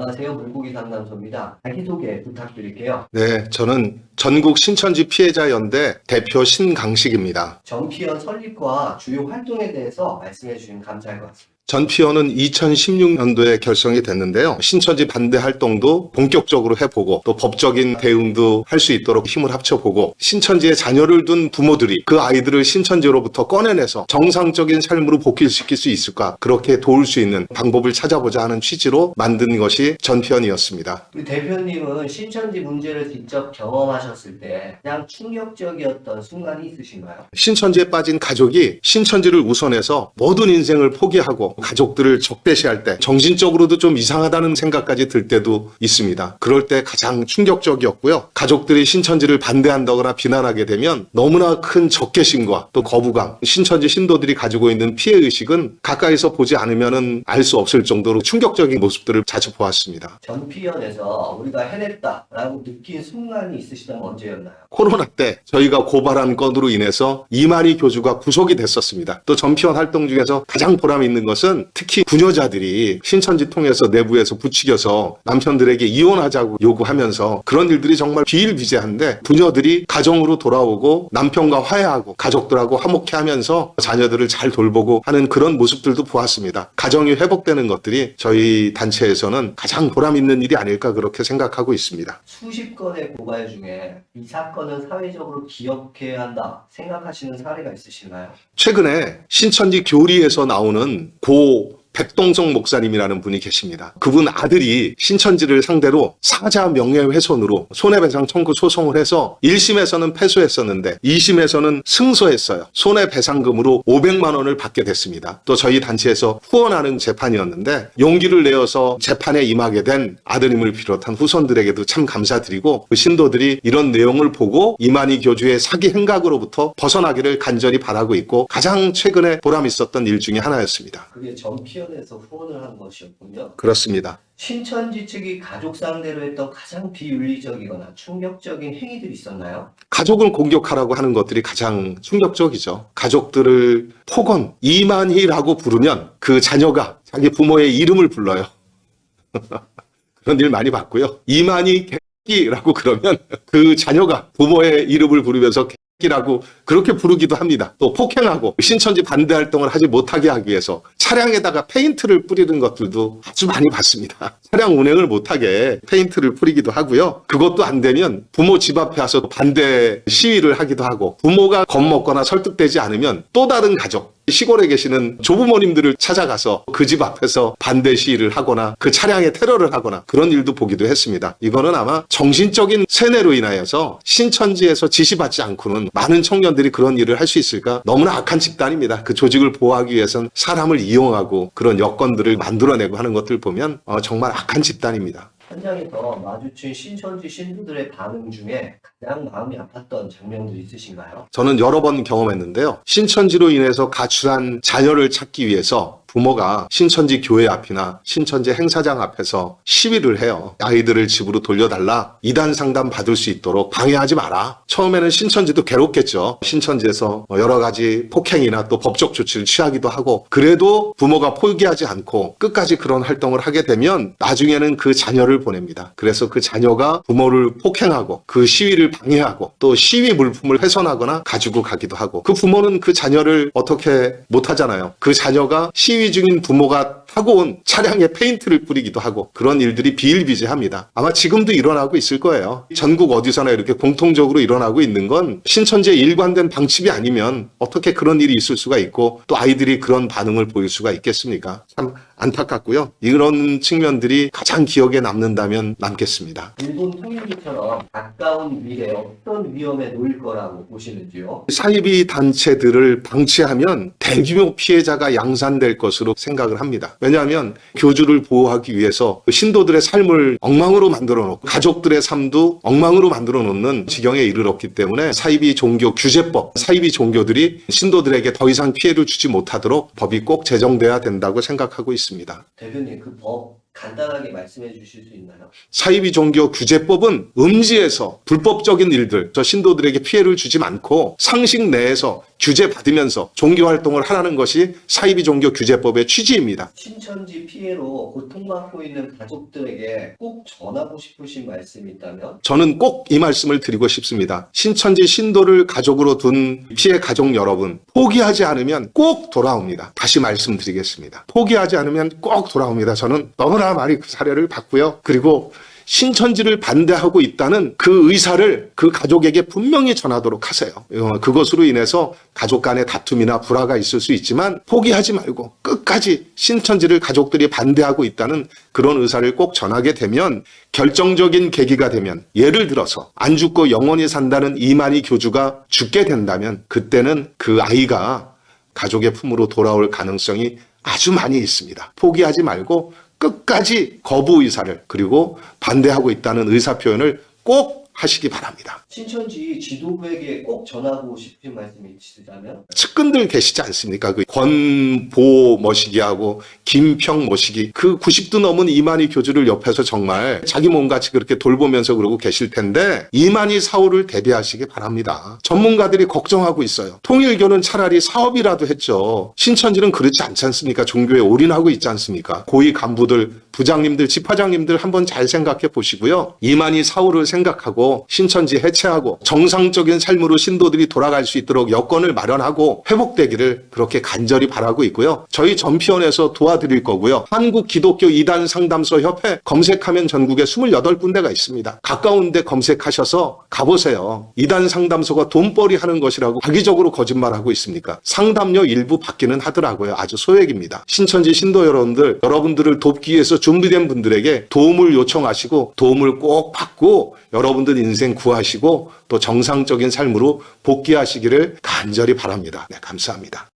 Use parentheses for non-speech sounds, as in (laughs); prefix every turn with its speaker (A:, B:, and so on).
A: 안녕하세요. 물고기 상담소입니다. 자기소개 부탁드릴게요.
B: 네, 저는 전국 신천지 피해자 연대 대표 신강식입니다.
A: 정피연 설립과 주요 활동에 대해서 말씀해 주시면 감사할 것 같습니다.
B: 전피어는 2016년도에 결성이 됐는데요. 신천지 반대 활동도 본격적으로 해보고 또 법적인 대응도 할 수 있도록 힘을 합쳐보고 신천지에 자녀를 둔 부모들이 그 아이들을 신천지로부터 꺼내내서 정상적인 삶으로 복귀시킬 수 있을까 그렇게 도울 수 있는 방법을 찾아보자 하는 취지로 만든 것이 전피언이었습니다.
A: 우리 대표님은 신천지 문제를 직접 경험하셨을 때 가장 충격적이었던 순간이 있으신가요?
B: 신천지에 빠진 가족이 신천지를 우선해서 모든 인생을 포기하고 가족들을 적대시할 때 정신적으로도 좀 이상하다는 생각까지 들 때도 있습니다. 그럴 때 가장 충격적이었고요. 가족들이 신천지를 반대한다거나 비난하게 되면 너무나 큰 적개심과 또 거부감, 신천지 신도들이 가지고 있는 피해 의식은 가까이서 보지 않으면 알수 없을 정도로 충격적인 모습들을 자주 보았습니다.
A: 전피연에서 우리가 해냈다라고 느낀 순간이 있으시다면 언제였나요?
B: 코로나 때 저희가 고발한 건으로 인해서 이만희 교주가 구속이 됐었습니다. 또 전피원 활동 중에서 가장 보람 있는 것은 특히 부녀자들이 신천지 통해서 내부에서 부추겨서 남편들에게 이혼하자고 요구하면서 그런 일들이 정말 비일비재한데 부녀들이 가정으로 돌아오고 남편과 화해하고 가족들하고 화목해 하면서 자녀들을 잘 돌보고 하는 그런 모습들도 보았습니다. 가정이 회복되는 것들이 저희 단체에서는 가장 보람 있는 일이 아닐까 그렇게 생각하고 있습니다.
A: 수십 건의 고발 중에 이 사건은 사회적으로 기억해야 한다 생각하시는 사례가 있으신가요?
B: 최근에 신천지 교리에서 나오는 고 ou 백동성 목사님이라는 분이 계십니다. 그분 아들이 신천지를 상대로 사자 명예훼손으로 손해배상 청구 소송을 해서 1심에서는 패소했었는데 2심에서는 승소했어요. 손해배상금으로 500만 원을 받게 됐습니다. 또 저희 단체에서 후원하는 재판이었는데 용기를 내어서 재판에 임하게 된 아드님을 비롯한 후손들에게도 참 감사드리고 그 신도들이 이런 내용을 보고 이만희 교주의 사기 행각으로부터 벗어나기를 간절히 바라고 있고 가장 최근에 보람 있었던 일 중에 하나였습니다.
A: 그게 전피 연에서 후원을 한 것이었군요.
B: 그렇습니다.
A: 신천지 측이 가족 상대로 했던 가장 비윤리적이거나 충격적인 행위들이 있었나요?
B: 가족을 공격하라고 하는 것들이 가장 충격적이죠. 가족들을 폭언, 이만희라고 부르면 그 자녀가 자기 부모의 이름을 불러요. (laughs) 그런 일 많이 봤고요. 이만희 개끼라고 그러면 그 자녀가 부모의 이름을 부르면서 라고 그렇게 부르기도 합니다. 또 폭행하고 신천지 반대 활동을 하지 못하게 하기 위해서 차량에다가 페인트를 뿌리는 것들도 아주 많이 봤습니다. (laughs) 차량 운행을 못하게 페인트를 뿌리기도 하고요. 그것도 안 되면 부모 집 앞에 와서 반대 시위를 하기도 하고 부모가 겁먹거나 설득되지 않으면 또 다른 가족 시골에 계시는 조부모님들을 찾아가서 그 집 앞에서 반대 시위를 하거나 그 차량에 테러를 하거나 그런 일도 보기도 했습니다. 이거는 아마 정신적인 세뇌로 인하여서 신천지에서 지시받지 않고는 많은 청년들이 그런 일을 할 수 있을까? 너무나 악한 집단입니다. 그 조직을 보호하기 위해선 사람을 이용하고 그런 여건들을 만들어내고 하는 것들 보면 어, 정말 악한 집단입니다.
A: 현장에 서 마주친 신천지 신도들의 반응 중에 가장 마음이 아팠던 장면들이 있으신가요?
B: 저는 여러 번 경험했는데요. 신천지로 인해서 가출한 자녀를 찾기 위해서 부모가 신천지 교회 앞이나 신천지 행사장 앞에서 시위를 해요. 아이들을 집으로 돌려달라. 이단 상담 받을 수 있도록 방해하지 마라. 처음에는 신천지도 괴롭겠죠. 신천지에서 뭐 여러 가지 폭행이나 또 법적 조치를 취하기도 하고 그래도 부모가 포기하지 않고 끝까지 그런 활동을 하게 되면 나중에는 그 자녀를 보냅니다. 그래서 그 자녀가 부모를 폭행하고 그 시위를 방해하고 또 시위 물품을 훼손하거나 가지고 가기도 하고 그 부모는 그 자녀를 어떻게 못하잖아요. 그 자녀가 시위 중인 부모가 타고 온 차량에 페인트를 뿌리기도 하고 그런 일들이 비일비재합니다. 아마 지금도 일어나고 있을 거예요. 전국 어디서나 이렇게 공통적으로 일어나고 있는 건 신천지의 일관된 방침이 아니면 어떻게 그런 일이 있을 수가 있고 또 아이들이 그런 반응을 보일 수가 있겠습니까? 참 안타깝고요. 이런 측면들이 가장 기억에 남는다면 남겠습니다.
A: 일본 통일기처럼 가까운 미래에 어떤 위험에 놓일 거라고 보시는지요?
B: 사이비 단체들을 방치하면 대규모 피해자가 양산될 것으로 생각을 합니다. 왜냐하면 교주를 보호하기 위해서 신도들의 삶을 엉망으로 만들어 놓고 가족들의 삶도 엉망으로 만들어 놓는 지경에 이르렀기 때문에 사이비 종교 규제법, 사이비 종교들이 신도들에게 더 이상 피해를 주지 못하도록 법이 꼭 제정돼야 된다고 생각하고 있습니다.
A: 대표님 그 법 간단하게 말씀해 주실 수 있나요?
B: 사이비 종교 규제법은 음지에서 불법적인 일들, 저 신도들에게 피해를 주지 않고 상식 내에서 규제 받으면서 종교 활동을 하라는 것이 사이비 종교 규제법의 취지입니다.
A: 신천지 피해로 고통받고 있는 가족들에게 꼭 전하고 싶으신 말씀이 있다면
B: 저는 꼭 이 말씀을 드리고 싶습니다. 신천지 신도를 가족으로 둔 피해 가족 여러분, 포기하지 않으면 꼭 돌아옵니다. 다시 말씀드리겠습니다. 포기하지 않으면 꼭 돌아옵니다. 저는 너무나 많이 그 사례를 봤고요. 그리고 신천지를 반대하고 있다는 그 의사를 그 가족에게 분명히 전하도록 하세요. 어, 그것으로 인해서 가족 간의 다툼이나 불화가 있을 수 있지만 포기하지 말고 끝까지 신천지를 가족들이 반대하고 있다는 그런 의사를 꼭 전하게 되면 결정적인 계기가 되면 예를 들어서 안 죽고 영원히 산다는 이만희 교주가 죽게 된다면 그때는 그 아이가 가족의 품으로 돌아올 가능성이 아주 많이 있습니다. 포기하지 말고 끝까지 거부 의사를 그리고 반대하고 있다는 의사 표현을 꼭 하시기 바랍니다.
A: 신천지 지도부에게 꼭 전하고 싶으신 말씀이 있으시다면
B: 측근들 계시지 않습니까? 그 권보 머시기하고 김평 머시기 그 90도 넘은 이만희 교주를 옆에서 정말 자기 몸같이 그렇게 돌보면서 그러고 계실 텐데 이만희 사후를 대비하시기 바랍니다. 전문가들이 걱정하고 있어요. 통일교는 차라리 사업이라도 했죠. 신천지는 그렇지 않지 않습니까? 종교에 올인하고 있지 않습니까? 고위 간부들, 부장님들, 집화장님들 한번 잘 생각해 보시고요. 이만희 사후를 생각하고 신천지 해체하고 정상적인 삶으로 신도들이 돌아갈 수 있도록 여건을 마련하고 회복되기를 그렇게 간절히 바라고 있고요. 저희 전피원에서 도와드릴 거고요. 한국 기독교 이단 상담소 협회 검색하면 전국에 28군데가 있습니다. 가까운 데 검색하셔서 가보세요. 이단 상담소가 돈벌이 하는 것이라고 악의적으로 거짓말하고 있습니까? 상담료 일부 받기는 하더라고요. 아주 소액입니다. 신천지 신도 여러분들, 여러분들을 돕기 위해서 준비된 분들에게 도움을 요청하시고 도움을 꼭 받고 여러분들 인생 구하시고 또 정상적인 삶으로 복귀하시기를 간절히 바랍니다. 네, 감사합니다.